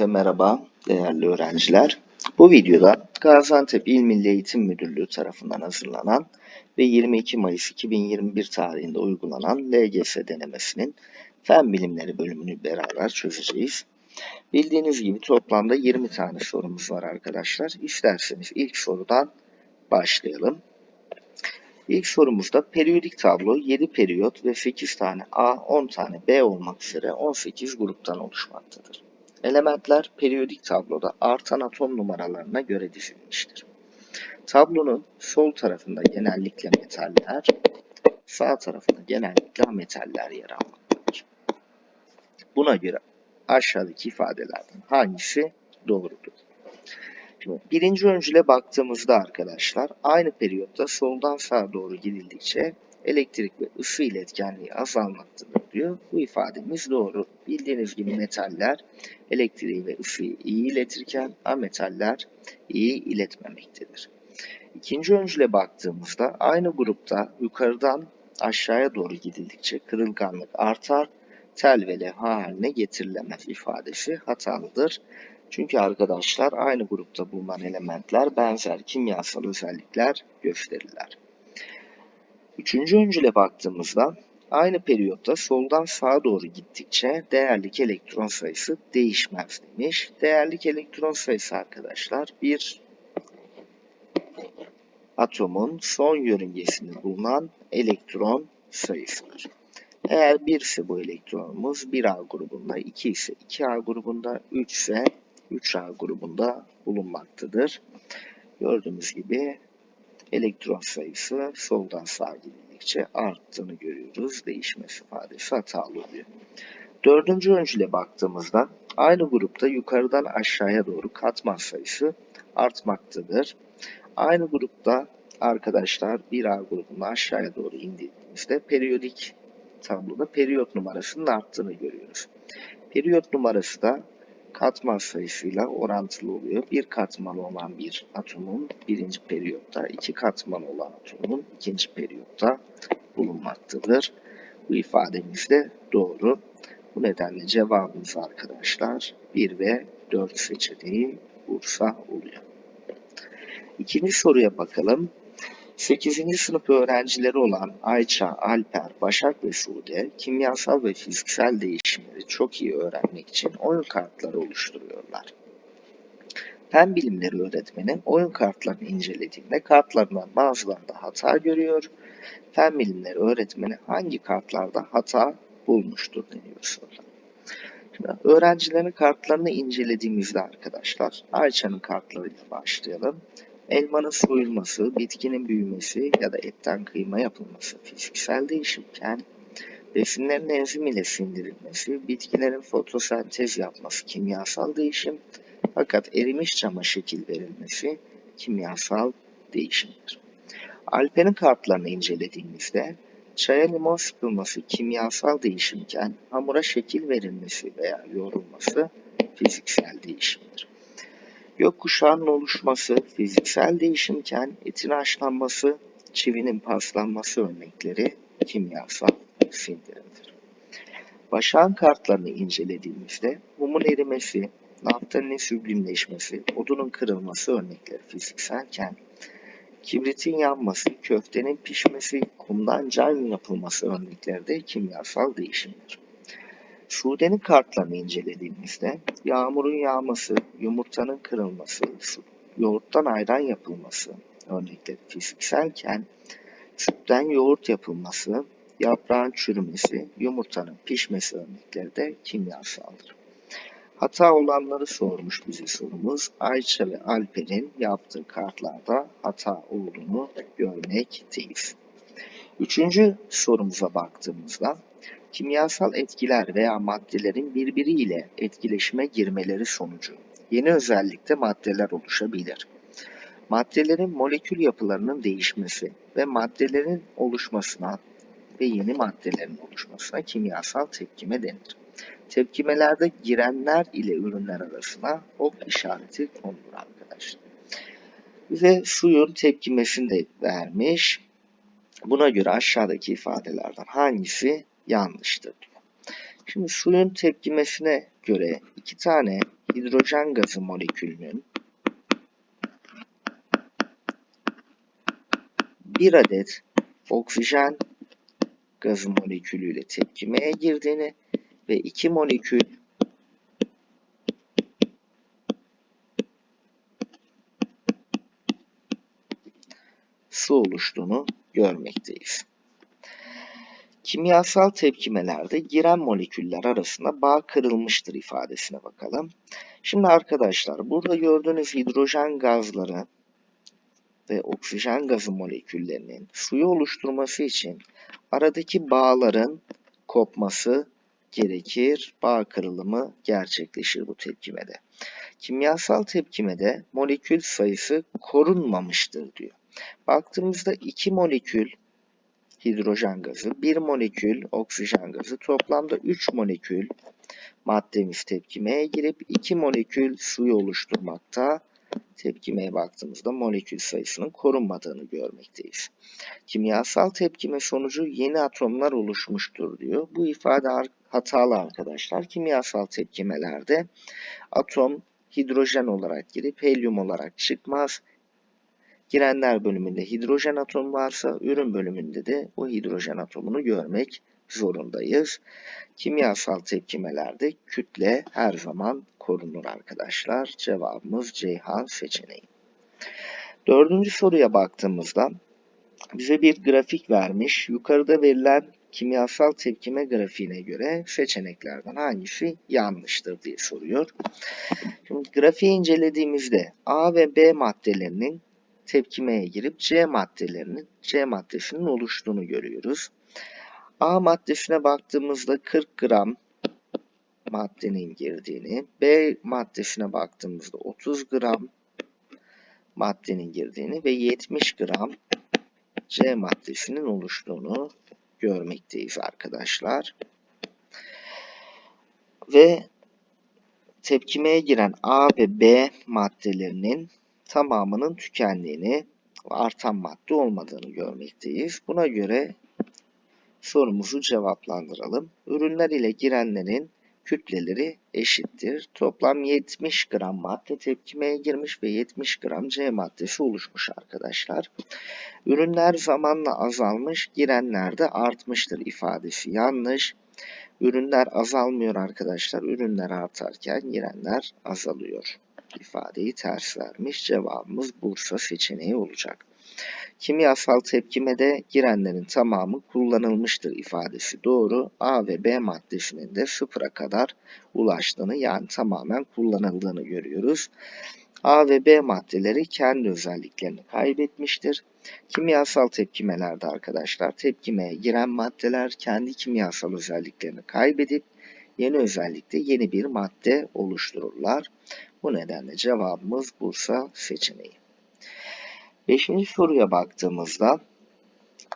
Hepinize merhaba değerli öğrenciler. Bu videoda Gaziantep İl Milli Eğitim Müdürlüğü tarafından hazırlanan ve 22 Mayıs 2021 tarihinde uygulanan LGS denemesinin Fen Bilimleri bölümünü beraber çözeceğiz. Bildiğiniz gibi toplamda 20 tane sorumuz var arkadaşlar. İsterseniz ilk sorudan başlayalım. İlk sorumuzda periyodik tablo 7 periyot ve 8 tane A, 10 tane B olmak üzere 18 gruptan oluşmaktadır. Elementler periyodik tabloda artan atom numaralarına göre dizilmiştir. Tablonun sol tarafında genellikle metaller, sağ tarafında genellikle ametaller yer almaktadır. Buna göre aşağıdaki ifadelerden hangisi doğrudur? Şimdi birinci öncüle baktığımızda arkadaşlar aynı periyotta soldan sağa doğru gidildikçe elektrik ve ısı iletkenliği azalmaktadır diyor. Bu ifademiz doğru. Bildiğiniz gibi metaller elektriği ve ısıyı iyi iletirken ametaller iyi iletmemektedir. İkinci öncüle baktığımızda aynı grupta yukarıdan aşağıya doğru gidildikçe kırılganlık artar, tel ve levha haline getirilemez ifadesi hatalıdır. Çünkü arkadaşlar aynı grupta bulunan elementler benzer kimyasal özellikler gösterirler. Üçüncü öncüle baktığımızda aynı periyotta soldan sağa doğru gittikçe değerlik elektron sayısı değişmez demiş. Değerlik elektron sayısı arkadaşlar bir atomun son yörüngesinde bulunan elektron sayısıdır. Eğer 1 ise bu elektronumuz 1A grubunda, 2 ise 2A grubunda, 3 ise 3A grubunda bulunmaktadır. Gördüğümüz gibi elektron sayısı soldan sağa gidildikçe arttığını görüyoruz. Değişmesi ifadesi hatalı oluyor. Dördüncü öncüle baktığımızda aynı grupta yukarıdan aşağıya doğru katman sayısı artmaktadır. Aynı grupta arkadaşlar 1A grubunda aşağıya doğru indiğimizde periyodik tabloda periyot numarasının arttığını görüyoruz. Periyot numarası da katman sayısıyla orantılı oluyor. Bir katmanı olan bir atomun birinci periyotta, iki katmanı olan atomun ikinci periyotta bulunmaktadır. Bu ifademiz de doğru. Bu nedenle cevabımız arkadaşlar 1 ve 4 seçeneği Bursa oluyor. İkinci soruya bakalım. 8. sınıf öğrencileri olan Ayça, Alper, Başak ve Sude kimyasal ve fiziksel değişimleri çok iyi öğrenmek için oyun kartları oluşturuyorlar. Fen bilimleri öğretmeni oyun kartlarını incelediğinde kartlarından bazılarında hata görüyor. Fen bilimleri öğretmeni hangi kartlarda hata bulmuştur deniyor soruda. Öğrencilerin kartlarını incelediğimizde arkadaşlar Ayça'nın kartlarıyla başlayalım elmanın soyulması, bitkinin büyümesi ya da etten kıyma yapılması fiziksel değişimken besinlerin enzim ile sindirilmesi, bitkilerin fotosentez yapması kimyasal değişim fakat erimiş cama şekil verilmesi kimyasal değişimdir. Alper'in kartlarını incelediğimizde çaya limon sıkılması kimyasal değişimken hamura şekil verilmesi veya yoğrulması fiziksel değişimdir. Gökkuşağının oluşması, fiziksel değişimken etin haşlanması, çivinin paslanması örnekleri kimyasal sindirimdir. Başağın kartlarını incelediğimizde mumun erimesi, naftalinin süblimleşmesi, odunun kırılması örnekleri fizikselken, kibritin yanması, köftenin pişmesi, kumdan cam yapılması örnekleri de kimyasal değişimdir. Sude'nin kartlarını incelediğimizde yağmurun yağması, yumurtanın kırılması, yoğurttan ayran yapılması örnekleri fizikselken sütten yoğurt yapılması, yaprağın çürümesi, yumurtanın pişmesi örnekleri de kimyasaldır. Hata olanları sormuş bize sorumuz. Ayça ve Alper'in yaptığı kartlarda hata olduğunu görmekteyiz. Üçüncü sorumuza baktığımızda kimyasal etkiler veya maddelerin birbiriyle etkileşime girmeleri sonucu yeni özellikte maddeler oluşabilir. Maddelerin molekül yapılarının değişmesi ve maddelerin oluşmasına ve yeni maddelerin oluşmasına kimyasal tepkime denir. Tepkimelerde girenler ile ürünler arasına ok işareti konulur arkadaşlar. Bize suyun tepkimesini de vermiş. Buna göre aşağıdaki ifadelerden hangisi yanlıştır. Şimdi suyun tepkimesine göre iki tane hidrojen gazı molekülünün bir adet oksijen gazı molekülüyle tepkimeye girdiğini ve iki molekül su oluştuğunu görmekteyiz. Kimyasal tepkimelerde giren moleküller arasında bağ kırılmıştır ifadesine bakalım. Şimdi arkadaşlar burada gördüğünüz hidrojen gazları ve oksijen gazı moleküllerinin suyu oluşturması için aradaki bağların kopması gerekir. Bağ kırılımı gerçekleşir bu tepkimede. Kimyasal tepkimede molekül sayısı korunmamıştır diyor. Baktığımızda iki molekül hidrojen gazı, bir molekül oksijen gazı, toplamda 3 molekül maddemiz tepkimeye girip 2 molekül suyu oluşturmakta. Tepkimeye baktığımızda molekül sayısının korunmadığını görmekteyiz. Kimyasal tepkime sonucu yeni atomlar oluşmuştur diyor. Bu ifade hatalı arkadaşlar. Kimyasal tepkimelerde atom hidrojen olarak girip helyum olarak çıkmaz. Girenler bölümünde hidrojen atom varsa ürün bölümünde de o hidrojen atomunu görmek zorundayız. Kimyasal tepkimelerde kütle her zaman korunur arkadaşlar. Cevabımız Ceyhan seçeneği. Dördüncü soruya baktığımızda bize bir grafik vermiş. Yukarıda verilen kimyasal tepkime grafiğine göre seçeneklerden hangisi yanlıştır diye soruyor. Şimdi grafiği incelediğimizde A ve B maddelerinin tepkimeye girip C maddelerinin C maddesinin oluştuğunu görüyoruz. A maddesine baktığımızda 40 gram maddenin girdiğini, B maddesine baktığımızda 30 gram maddenin girdiğini ve 70 gram C maddesinin oluştuğunu görmekteyiz arkadaşlar. Ve tepkimeye giren A ve B maddelerinin tamamının tükendiğini, artan madde olmadığını görmekteyiz. Buna göre sorumuzu cevaplandıralım. Ürünler ile girenlerin kütleleri eşittir. Toplam 70 gram madde tepkimeye girmiş ve 70 gram C maddesi oluşmuş arkadaşlar. Ürünler zamanla azalmış, girenler de artmıştır ifadesi yanlış. Ürünler azalmıyor arkadaşlar. Ürünler artarken girenler azalıyor. İfadeyi ters vermiş. Cevabımız Bursa seçeneği olacak. Kimyasal tepkimede girenlerin tamamı kullanılmıştır ifadesi doğru. A ve B maddesinin de sıfıra kadar ulaştığını yani tamamen kullanıldığını görüyoruz. A ve B maddeleri kendi özelliklerini kaybetmiştir. Kimyasal tepkimelerde arkadaşlar tepkimeye giren maddeler kendi kimyasal özelliklerini kaybedip yeni özellikte yeni bir madde oluştururlar. Bu nedenle cevabımız Bursa seçeneği. Beşinci soruya baktığımızda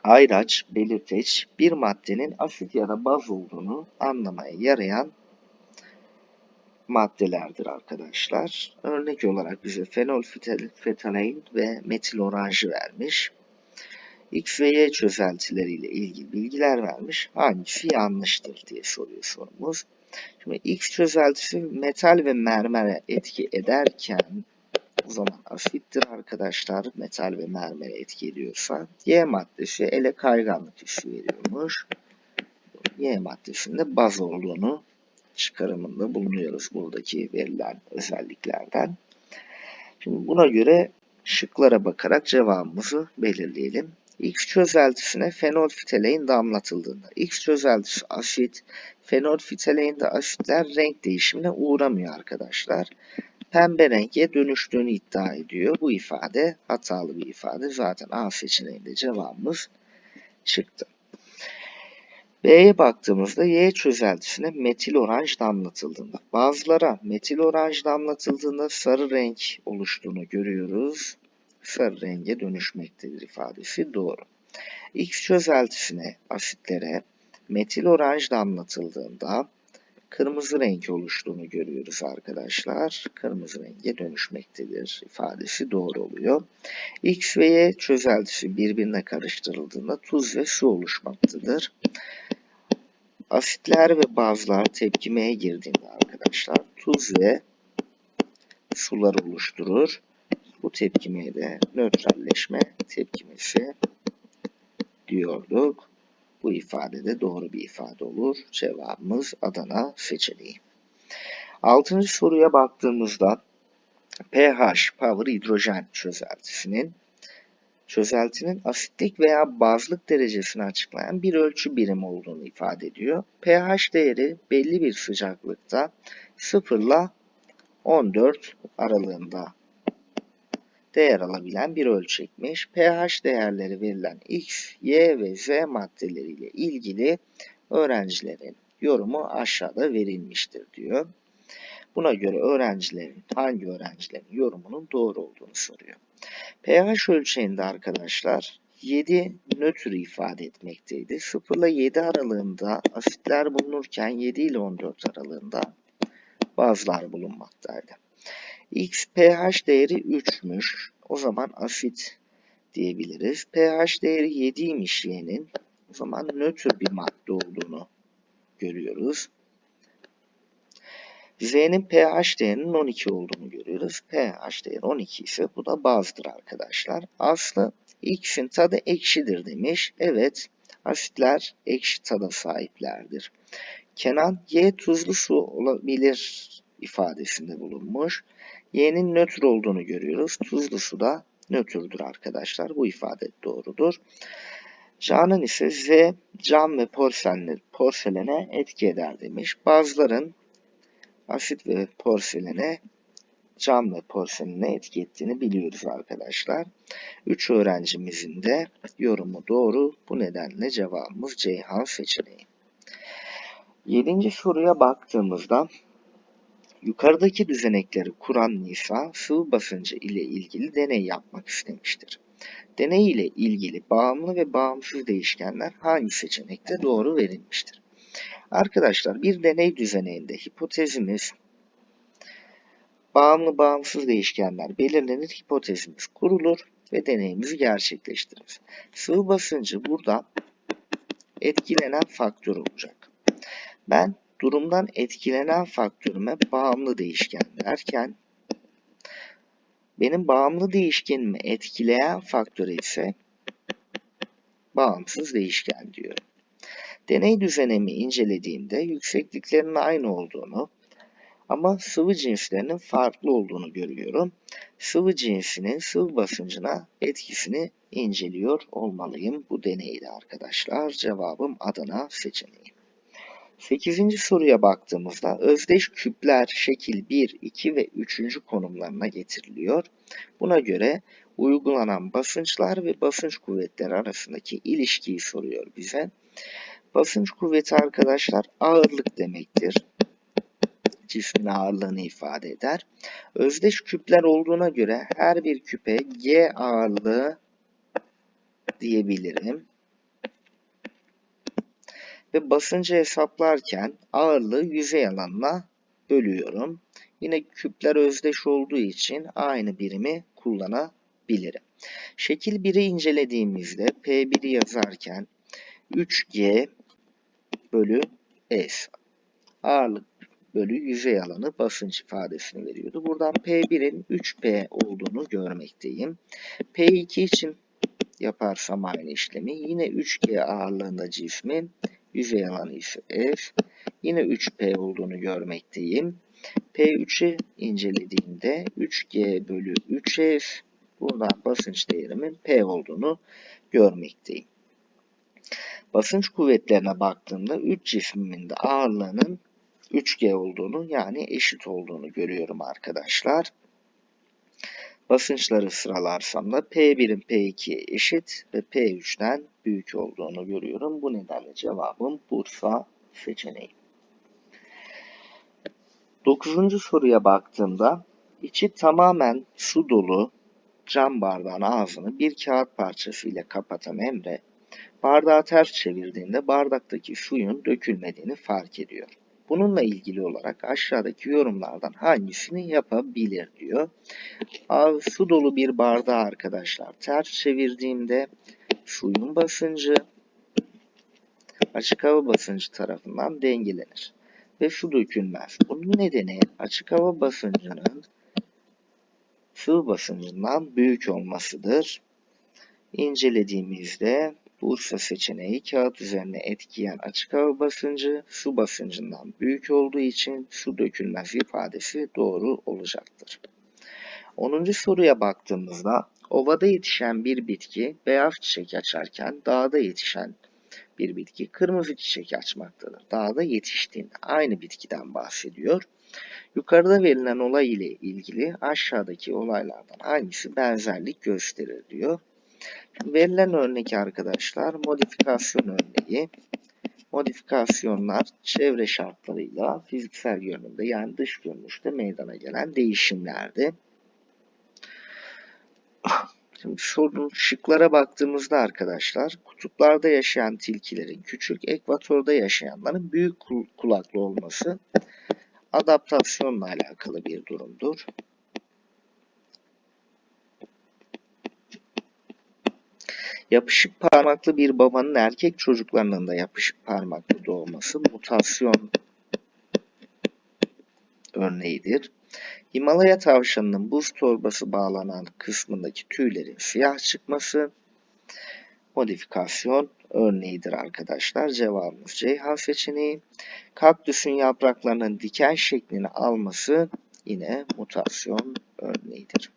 ayraç, belirteç bir maddenin asit ya da baz olduğunu anlamaya yarayan maddelerdir arkadaşlar. Örnek olarak bize fenol fetalein ve metil oranjı vermiş. X ve Y çözeltileriyle ilgili bilgiler vermiş. Hangisi yanlıştır diye soruyor sorumuz. Şimdi X çözeltisi metal ve mermere etki ederken o zaman asittir arkadaşlar. Metal ve mermere etki ediyorsa. Y maddesi ele kayganlık hissi veriyormuş. Y maddesinde baz olduğunu çıkarımında bulunuyoruz buradaki verilen özelliklerden. Şimdi buna göre şıklara bakarak cevabımızı belirleyelim. X çözeltisine fenolfitalein damlatıldığında X çözeltisi asit, fenolfitaleinde asitler renk değişimine uğramıyor arkadaşlar. Pembe renge dönüştüğünü iddia ediyor. Bu ifade hatalı bir ifade. Zaten A seçeneğinde cevabımız çıktı. B'ye baktığımızda Y çözeltisine metil oranj damlatıldığında bazılara metil oranj damlatıldığında sarı renk oluştuğunu görüyoruz. Sarı renge dönüşmektedir ifadesi doğru. X çözeltisine asitlere metil oranj damlatıldığında kırmızı renk oluştuğunu görüyoruz arkadaşlar. Kırmızı renge dönüşmektedir ifadesi doğru oluyor. X ve Y çözeltisi birbirine karıştırıldığında tuz ve su oluşmaktadır. Asitler ve bazlar tepkimeye girdiğinde arkadaşlar tuz ve sular oluşturur. Bu tepkimeye de nötralleşme tepkimesi diyorduk. Bu ifade de doğru bir ifade olur. Cevabımız Adana seçeneği. Altıncı soruya baktığımızda pH, power hidrojen çözeltisinin çözeltinin asitlik veya bazlık derecesini açıklayan bir ölçü birimi olduğunu ifade ediyor. pH değeri belli bir sıcaklıkta 0 ile 14 aralığında değer alabilen bir ölçekmiş. pH değerleri verilen X, Y ve Z maddeleriyle ilgili öğrencilerin yorumu aşağıda verilmiştir diyor. Buna göre öğrencilerin, hangi öğrencilerin yorumunun doğru olduğunu soruyor. pH ölçeğinde arkadaşlar 7 nötr ifade etmekteydi. 0 ile 7 aralığında asitler bulunurken 7 ile 14 aralığında bazlar bulunmaktaydı. X pH değeri 3'müş. O zaman asit diyebiliriz. pH değeri 7'ymiş Y'nin. O zaman nötr bir madde olduğunu görüyoruz. Z'nin pH değerinin 12 olduğunu görüyoruz. pH değeri 12 ise bu da bazdır arkadaşlar. Aslı X'in tadı ekşidir demiş. Evet asitler ekşi tada sahiplerdir. Kenan Y tuzlu su olabilir ifadesinde bulunmuş. Y'nin nötr olduğunu görüyoruz. Tuzlu su da nötrdür arkadaşlar. Bu ifade doğrudur. Can'ın ise Z cam ve porselenler, porselene etki eder demiş. Bazıların asit ve porselene cam ve porselene etki ettiğini biliyoruz arkadaşlar. 3 öğrencimizin de yorumu doğru. Bu nedenle cevabımız Ceyhan seçeneği. Yedinci soruya baktığımızda yukarıdaki düzenekleri kuran Nisa sıvı basıncı ile ilgili deney yapmak istemiştir. Deney ile ilgili bağımlı ve bağımsız değişkenler hangi seçenekte doğru verilmiştir? Arkadaşlar bir deney düzeneğinde hipotezimiz bağımlı bağımsız değişkenler belirlenir, hipotezimiz kurulur ve deneyimizi gerçekleştiririz. Sıvı basıncı burada etkilenen faktör olacak. Ben durumdan etkilenen faktörüme bağımlı değişken derken benim bağımlı değişkenimi etkileyen faktör ise bağımsız değişken diyorum. Deney düzenimi incelediğimde yüksekliklerinin aynı olduğunu ama sıvı cinslerinin farklı olduğunu görüyorum. Sıvı cinsinin sıvı basıncına etkisini inceliyor olmalıyım bu deneyde arkadaşlar. Cevabım Adana seçeneği. 8. soruya baktığımızda özdeş küpler şekil 1, 2 ve 3. konumlarına getiriliyor. Buna göre uygulanan basınçlar ve basınç kuvvetleri arasındaki ilişkiyi soruyor bize. Basınç kuvveti arkadaşlar ağırlık demektir. Cismin ağırlığını ifade eder. Özdeş küpler olduğuna göre her bir küpe G ağırlığı diyebilirim. Ve basıncı hesaplarken ağırlığı yüzey alanına bölüyorum. Yine küpler özdeş olduğu için aynı birimi kullanabilirim. Şekil 1'i incelediğimizde P1'i yazarken 3G bölü S ağırlık bölü yüzey alanı basınç ifadesini veriyordu. Buradan P1'in 3P olduğunu görmekteyim. P2 için yaparsam aynı işlemi yine 3G ağırlığında cismin yüzey alanı ise S. Yine 3P olduğunu görmekteyim. P3'ü incelediğimde 3G bölü 3S buradan basınç değerimin P olduğunu görmekteyim. Basınç kuvvetlerine baktığımda 3 cismimin de ağırlığının 3G olduğunu yani eşit olduğunu görüyorum arkadaşlar. Basınçları sıralarsam da P1'in P2'ye eşit ve P3'ten büyük olduğunu görüyorum. Bu nedenle cevabım Bursa seçeneği. Dokuzuncu soruya baktığımda içi tamamen su dolu cam bardağın ağzını bir kağıt parçası ile kapatan Emre bardağı ters çevirdiğinde bardaktaki suyun dökülmediğini fark ediyor. Bununla ilgili olarak aşağıdaki yorumlardan hangisini yapabilir diyor. Su dolu bir bardağı arkadaşlar ters çevirdiğimde suyun basıncı açık hava basıncı tarafından dengelenir ve su dökülmez. Bunun nedeni açık hava basıncının sıvı basıncından büyük olmasıdır. İncelediğimizde Bursa seçeneği kağıt üzerine etkileyen açık hava basıncı su basıncından büyük olduğu için su dökülmez ifadesi doğru olacaktır. 10. soruya baktığımızda ovada yetişen bir bitki beyaz çiçek açarken dağda yetişen bir bitki kırmızı çiçek açmaktadır. Dağda yetiştiğinde aynı bitkiden bahsediyor. Yukarıda verilen olay ile ilgili aşağıdaki olaylardan hangisi benzerlik gösterir diyor. Verilen örnek arkadaşlar modifikasyon örneği. Modifikasyonlar çevre şartlarıyla fiziksel görünümde yani dış görünüşte meydana gelen değişimlerdi. Şimdi sorunun şıklara baktığımızda arkadaşlar kutuplarda yaşayan tilkilerin küçük, ekvatorda yaşayanların büyük kulaklı olması adaptasyonla alakalı bir durumdur. Yapışık parmaklı bir babanın erkek çocuklarının da yapışık parmaklı doğması mutasyon örneğidir. Himalaya tavşanının buz torbası bağlanan kısmındaki tüylerin siyah çıkması modifikasyon örneğidir arkadaşlar. Cevabımız Ceyhan seçeneği. Kaktüsün yapraklarının diken şeklini alması yine mutasyon örneğidir.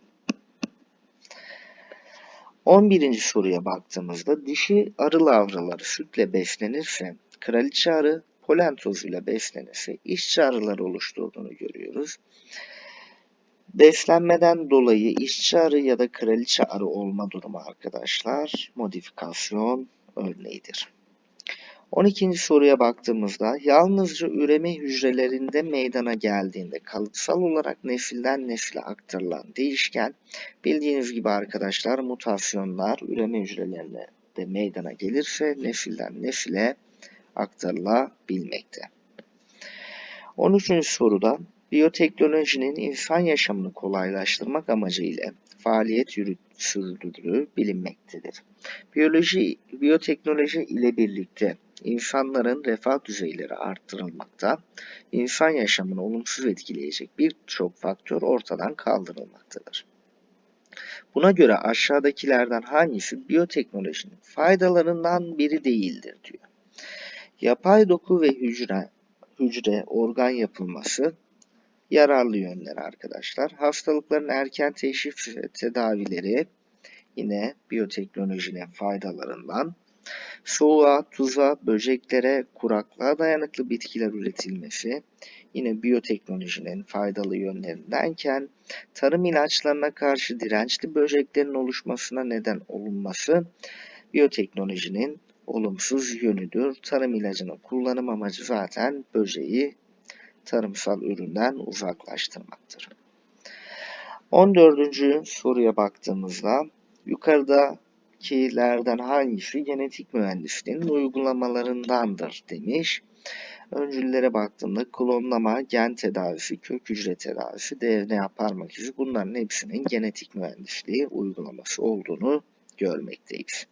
11. soruya baktığımızda dişi arı lavraları sütle beslenirse, kraliçe arı polen tozuyla beslenirse işçi arılar oluşturduğunu görüyoruz. Beslenmeden dolayı işçi arı ya da kraliçe arı olma durumu arkadaşlar modifikasyon örneğidir. 12. soruya baktığımızda yalnızca üreme hücrelerinde meydana geldiğinde kalıtsal olarak nesilden nesile aktarılan değişken bildiğiniz gibi arkadaşlar mutasyonlar üreme hücrelerinde de meydana gelirse nesilden nesile aktarılabilmekte. 13. soruda biyoteknolojinin insan yaşamını kolaylaştırmak amacıyla faaliyet yürüt, bilinmektedir. Biyoloji, biyoteknoloji ile birlikte insanların refah düzeyleri arttırılmakta, insan yaşamını olumsuz etkileyecek birçok faktör ortadan kaldırılmaktadır. Buna göre aşağıdakilerden hangisi biyoteknolojinin faydalarından biri değildir diyor. Yapay doku ve hücre, hücre organ yapılması yararlı yönleri arkadaşlar. Hastalıkların erken teşhis tedavileri yine biyoteknolojinin faydalarından. Soğuğa, tuza, böceklere, kuraklığa dayanıklı bitkiler üretilmesi yine biyoteknolojinin faydalı yönlerindenken tarım ilaçlarına karşı dirençli böceklerin oluşmasına neden olunması biyoteknolojinin olumsuz yönüdür. Tarım ilacının kullanım amacı zaten böceği tarımsal üründen uzaklaştırmaktır. 14. soruya baktığımızda yukarıdakilerden hangisi genetik mühendisliğinin uygulamalarındandır demiş. Öncüllere baktığımda klonlama, gen tedavisi, kök hücre tedavisi, DNA parmak izi bunların hepsinin genetik mühendisliği uygulaması olduğunu görmekteyiz.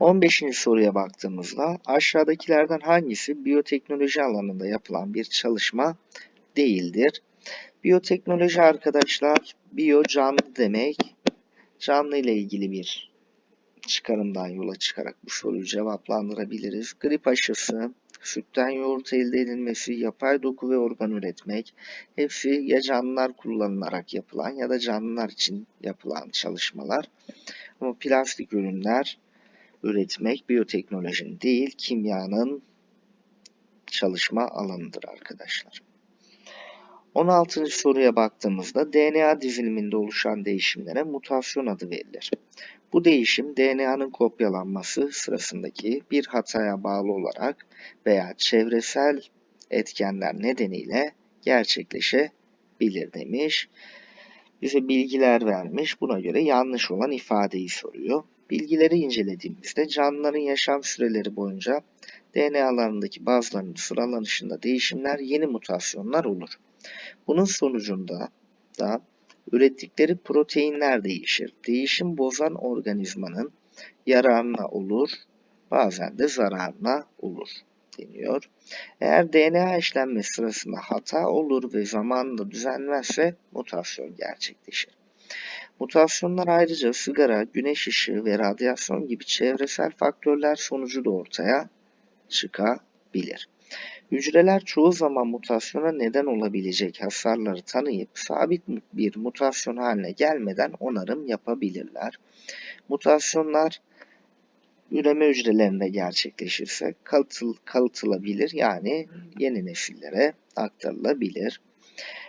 15. soruya baktığımızda aşağıdakilerden hangisi biyoteknoloji alanında yapılan bir çalışma değildir? Biyoteknoloji arkadaşlar biyo canlı demek. Canlı ile ilgili bir çıkarımdan yola çıkarak bu soruyu cevaplandırabiliriz. Grip aşısı, sütten yoğurt elde edilmesi, yapay doku ve organ üretmek hepsi ya canlılar kullanılarak yapılan ya da canlılar için yapılan çalışmalar. Ama plastik ürünler üretmek biyoteknolojinin değil kimyanın çalışma alanıdır arkadaşlar. 16. soruya baktığımızda DNA diziliminde oluşan değişimlere mutasyon adı verilir. Bu değişim DNA'nın kopyalanması sırasındaki bir hataya bağlı olarak veya çevresel etkenler nedeniyle gerçekleşebilir demiş. Bize bilgiler vermiş. Buna göre yanlış olan ifadeyi soruyor. Bilgileri incelediğimizde canlıların yaşam süreleri boyunca DNA'larındaki bazılarının sıralanışında değişimler, yeni mutasyonlar olur. Bunun sonucunda da ürettikleri proteinler değişir. Değişim bozan organizmanın yararına olur, bazen de zararına olur. deniyor. Eğer DNA işlenmesi sırasında hata olur ve zamanında düzenmezse mutasyon gerçekleşir. Mutasyonlar ayrıca sigara, güneş ışığı ve radyasyon gibi çevresel faktörler sonucu da ortaya çıkabilir. Hücreler çoğu zaman mutasyona neden olabilecek hasarları tanıyıp sabit bir mutasyon haline gelmeden onarım yapabilirler. Mutasyonlar üreme hücrelerinde gerçekleşirse kalıtıl, kalıtılabilir yani yeni nesillere aktarılabilir.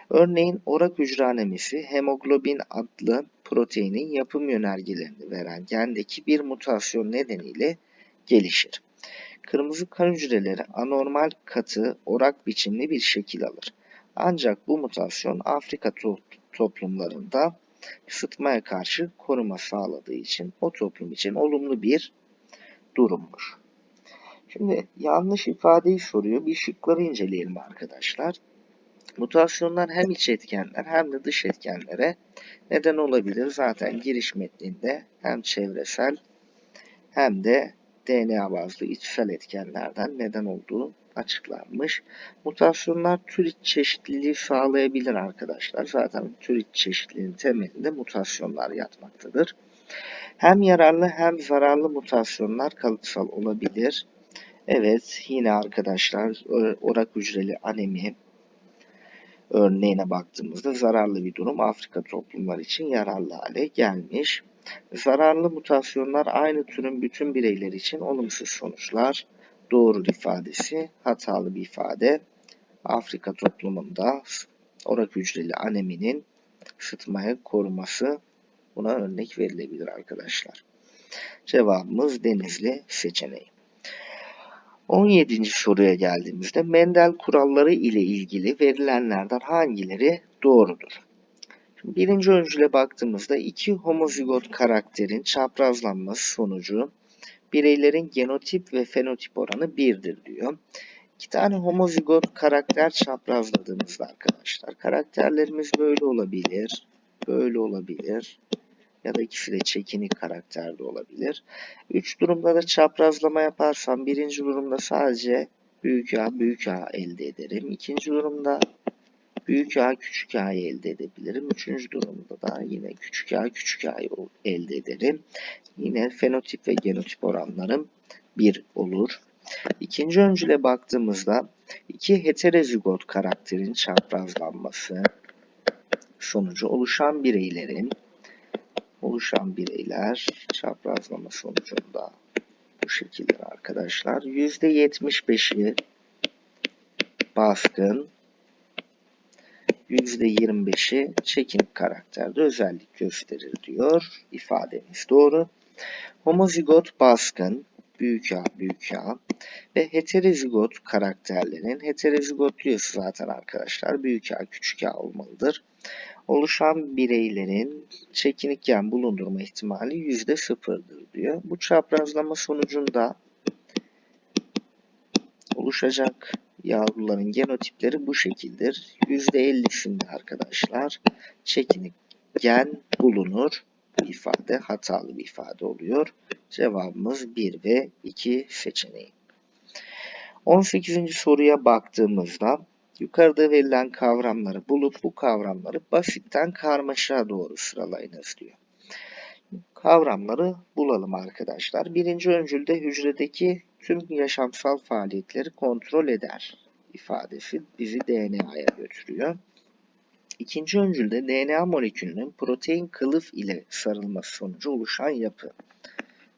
Örneğin orak hücre anemisi hemoglobin adlı proteinin yapım yönergelerini veren gendeki bir mutasyon nedeniyle gelişir. Kırmızı kan hücreleri anormal katı orak biçimli bir şekil alır. Ancak bu mutasyon Afrika to toplumlarında sıtmaya karşı koruma sağladığı için o toplum için olumlu bir durummuş. Şimdi yanlış ifadeyi soruyor. Bir şıkları inceleyelim arkadaşlar. Mutasyonlar hem iç etkenler hem de dış etkenlere neden olabilir. Zaten giriş metninde hem çevresel hem de DNA bazlı içsel etkenlerden neden olduğu açıklanmış. Mutasyonlar tür çeşitliliği sağlayabilir arkadaşlar. Zaten tür çeşitliliğinin temelinde mutasyonlar yatmaktadır. Hem yararlı hem zararlı mutasyonlar kalıtsal olabilir. Evet yine arkadaşlar orak hücreli anemi örneğine baktığımızda zararlı bir durum Afrika toplumlar için yararlı hale gelmiş. Zararlı mutasyonlar aynı türün bütün bireyler için olumsuz sonuçlar. Doğru ifadesi hatalı bir ifade. Afrika toplumunda orak hücreli aneminin sıtmaya koruması buna örnek verilebilir arkadaşlar. Cevabımız Denizli seçeneği. 17. soruya geldiğimizde Mendel kuralları ile ilgili verilenlerden hangileri doğrudur? Birinci öncüle baktığımızda iki homozigot karakterin çaprazlanması sonucu bireylerin genotip ve fenotip oranı 1'dir diyor. İki tane homozigot karakter çaprazladığımızda arkadaşlar karakterlerimiz böyle olabilir, böyle olabilir ya da ikisi de çekinik karakterde olabilir. Üç durumda da çaprazlama yaparsam birinci durumda sadece büyük A, büyük A elde ederim. İkinci durumda büyük A, küçük A'yı elde edebilirim. Üçüncü durumda da yine küçük A, küçük A'yı elde ederim. Yine fenotip ve genotip oranlarım 1 olur. İkinci öncüle baktığımızda iki heterozigot karakterin çaprazlanması sonucu oluşan bireylerin oluşan bireyler çaprazlama sonucunda bu şekilde arkadaşlar. %75'i baskın, %25'i çekin karakterde özellik gösterir diyor. ifademiz doğru. Homozigot baskın, büyük A, büyük A ve heterozigot karakterlerin heterozigot diyorsa zaten arkadaşlar büyük A, küçük A olmalıdır. Oluşan bireylerin çekinikken bulundurma ihtimali yüzde sıfırdır diyor. Bu çaprazlama sonucunda oluşacak yavruların genotipleri bu şekildir. %50'sinde arkadaşlar çekinik gen bulunur. Bu ifade hatalı bir ifade oluyor. Cevabımız 1 ve 2 seçeneği. 18. soruya baktığımızda yukarıda verilen kavramları bulup bu kavramları basitten karmaşa doğru sıralayınız diyor. Kavramları bulalım arkadaşlar. Birinci öncülde hücredeki tüm yaşamsal faaliyetleri kontrol eder ifadesi bizi DNA'ya götürüyor. İkinci öncülde DNA molekülünün protein kılıf ile sarılması sonucu oluşan yapı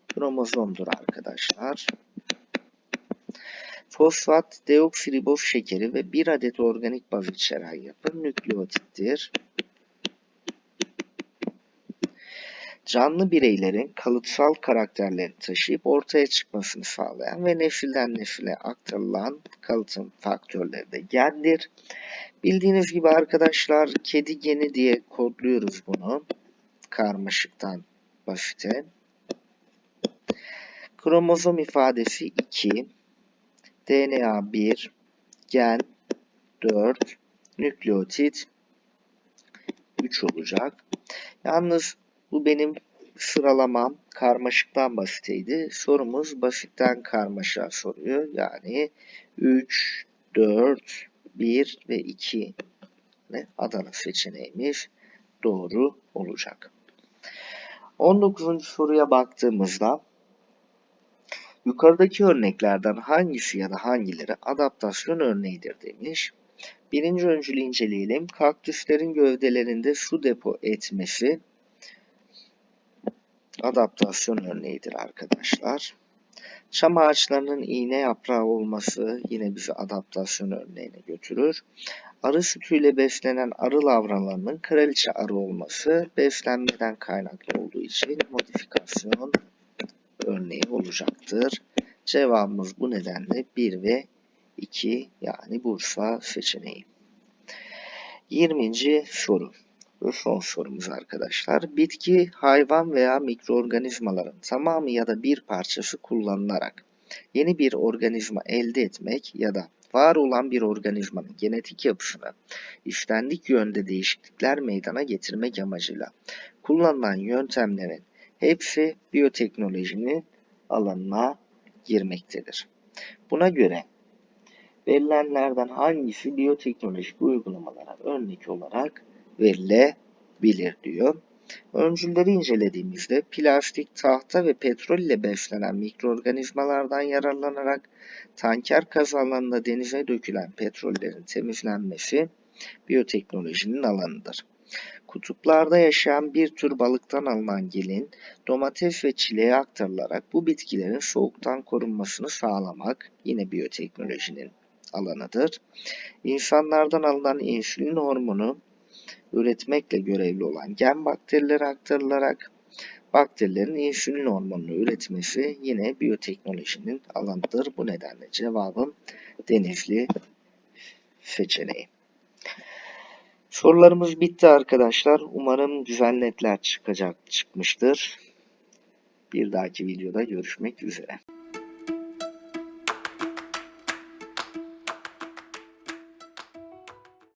kromozomdur arkadaşlar. Fosfat deoksiriboz şekeri ve bir adet organik baz içeren yapı nükleotittir. Canlı bireylerin kalıtsal karakterleri taşıyıp ortaya çıkmasını sağlayan ve nesilden nesile aktarılan kalıtım faktörleri de gendir. Bildiğiniz gibi arkadaşlar kedi geni diye kodluyoruz bunu. Karmaşıktan basite. Kromozom ifadesi 2, DNA 1, gen 4, nükleotit 3 olacak. Yalnız bu benim sıralamam karmaşıktan basiteydi. Sorumuz basitten karmaşa soruyor. Yani 3, 4, 1 ve 2 ne? Adana seçeneğimiz doğru olacak. 19. soruya baktığımızda yukarıdaki örneklerden hangisi ya da hangileri adaptasyon örneğidir demiş. Birinci öncülü inceleyelim. Kaktüslerin gövdelerinde su depo etmesi adaptasyon örneğidir arkadaşlar. Çam ağaçlarının iğne yaprağı olması yine bizi adaptasyon örneğine götürür. Arı sütüyle beslenen arı lavralarının kraliçe arı olması beslenmeden kaynaklı olduğu için modifikasyon örneği olacaktır. Cevabımız bu nedenle 1 ve 2 yani Bursa seçeneği. 20. soru son sorumuz arkadaşlar. Bitki, hayvan veya mikroorganizmaların tamamı ya da bir parçası kullanılarak yeni bir organizma elde etmek ya da var olan bir organizmanın genetik yapısını istendik yönde değişiklikler meydana getirmek amacıyla kullanılan yöntemlerin hepsi biyoteknolojinin alanına girmektedir. Buna göre verilenlerden hangisi biyoteknolojik uygulamalara örnek olarak verilebilir diyor. Öncülleri incelediğimizde plastik, tahta ve petrol ile beslenen mikroorganizmalardan yararlanarak tanker kazanlarında denize dökülen petrollerin temizlenmesi biyoteknolojinin alanıdır. Kutuplarda yaşayan bir tür balıktan alınan gelin domates ve çileğe aktarılarak bu bitkilerin soğuktan korunmasını sağlamak yine biyoteknolojinin alanıdır. İnsanlardan alınan insülin hormonu üretmekle görevli olan gen bakterilere aktarılarak bakterilerin insülin hormonunu üretmesi yine biyoteknolojinin alanıdır. Bu nedenle cevabım Denizli seçeneği. Sorularımız bitti arkadaşlar. Umarım güzel netler çıkacak çıkmıştır. Bir dahaki videoda görüşmek üzere.